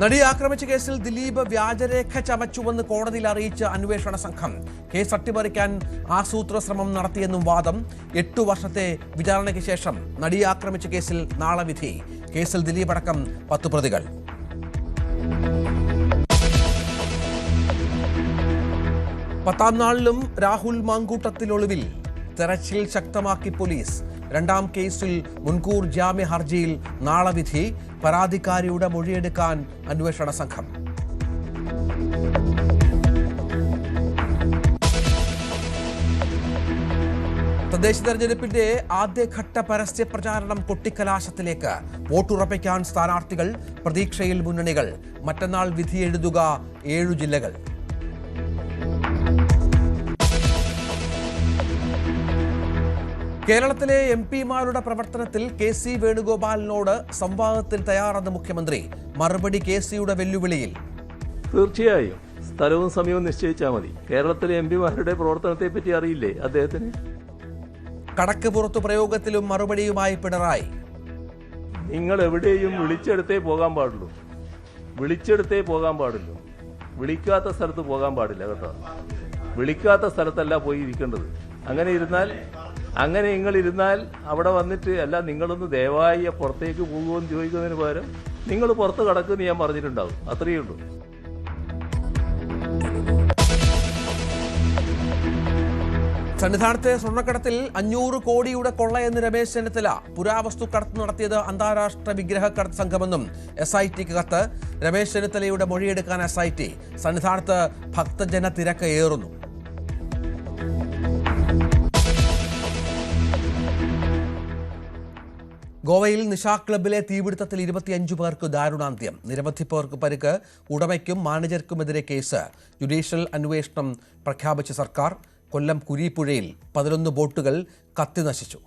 നടിയെ ആക്രമിച്ച കേസിൽ ദിലീപ് വ്യാജരേഖ ചമച്ചുവെന്ന് കോടതിയിൽ അറിയിച്ച അന്വേഷണ സംഘം. കേസ് അട്ടിമറിക്കാൻ ആസൂത്ര ശ്രമം നടത്തിയെന്നും വാദം. എട്ടു വർഷത്തെ വിചാരണയ്ക്ക് ശേഷം നടിയെ ആക്രമിച്ച കേസിൽ നാളെ വിധി. കേസിൽ ദിലീപ് അടക്കം പത്ത് പ്രതികൾ. പത്താം നാളിലും രാഹുൽ മാങ്കൂട്ടത്തിലൊളിവിൽ തെരച്ചിൽ ശക്തമാക്കി പോലീസ്. രണ്ടാം കേസിൽ മുൻകൂർ ജാമ്യ ഹർജിയിൽ നാളെ വിധി പരാതിക്കാരിയുടെ മൊഴിയെടുക്കാൻ അന്വേഷണ സംഘം. തദ്ദേശ തെരഞ്ഞെടുപ്പിന്റെ ആദ്യഘട്ട പരസ്യ പ്രചാരണം കൊട്ടിക്കലാശത്തിലേക്ക് വോട്ടുറപ്പിക്കാൻ സ്ഥാനാർത്ഥികൾ പ്രതീക്ഷയിൽ മുന്നണികൾ. മറ്റന്നാൾ വിധി എഴുതുക ഏഴു ജില്ലകൾ. കേരളത്തിലെ എം പിമാരുടെ പ്രവർത്തനത്തിൽ കെ സി വേണുഗോപാലിനോട് സംവാദത്തിൽ തയ്യാറെന്ന് മുഖ്യമന്ത്രി. മറുപടി കെ സിയുടെ വെല്ലുവിളിയിൽ. തീർച്ചയായും. സ്ഥലവും സമയവും നിശ്ചയിച്ചാൽ മതി. കേരളത്തിലെ എം പിമാരുടെ പ്രവർത്തനത്തെ പറ്റി അറിയില്ലേ അദ്ദേഹത്തിന്? കടക്ക് പുറത്തു പ്രയോഗത്തിലും മറുപടിയുമായി പിണറായി. നിങ്ങൾ എവിടെയും വിളിച്ചെടുത്തേ പോകാൻ പാടുള്ളൂ. വിളിച്ചെടുത്തേ പോകാൻ പാടുള്ളൂ വിളിക്കാത്ത സ്ഥലത്ത് പോകാൻ പാടില്ല കേട്ടോ. വിളിക്കാത്ത സ്ഥലത്തല്ല പോയി ഇരിക്കേണ്ടത്. അങ്ങനെ ഇരുന്നാൽ അങ്ങനെ നിങ്ങൾ ഇരുന്നാൽ അവിടെ വന്നിട്ട് അല്ല നിങ്ങളൊന്ന് ദയവായി പുറത്തേക്ക് പോകുമെന്ന് ചോദിക്കുന്നതിന് പകരം നിങ്ങൾ പുറത്ത് കടക്കുമെന്ന് ഞാൻ പറഞ്ഞിട്ടുണ്ടാവും. അത്രയേ ഉള്ളൂ. സന്നിധാനത്തെ സ്വർണക്കടത്തിൽ അഞ്ഞൂറ് കോടിയുടെ കൊള്ളയെന്ന് രമേശ് ചെന്നിത്തല പുരാവസ്തു കടത്ത് നടത്തിയത് അന്താരാഷ്ട്ര വിഗ്രഹ കടത്ത് സംഘമെന്നും എസ് ഐ ടിക്ക് കത്ത്. രമേശ് ചെന്നിത്തലയുടെ മൊഴിയെടുക്കാൻ എസ് ഐ ടി സന്നിധാനത്ത് ഭക്തജന തിരക്ക് ഏറുന്നു. ഗോവയിൽ നിഷാ ക്ലബിലെ തീപിടുത്തത്തിൽ ഇരുപത്തിയഞ്ചു പേർക്ക് ദാരുണാന്ത്യം. നിരവധി പേർക്ക് പരിക്ക് ഉടമയ്ക്കും മാനേജർക്കുമെതിരെ കേസ്. ജുഡീഷ്യൽ അന്വേഷണം പ്രഖ്യാപിച്ച സർക്കാർ കൊല്ലം കുരീപ്പുഴയിൽ പതിനൊന്ന് ബോട്ടുകൾ കത്തി നശിച്ചു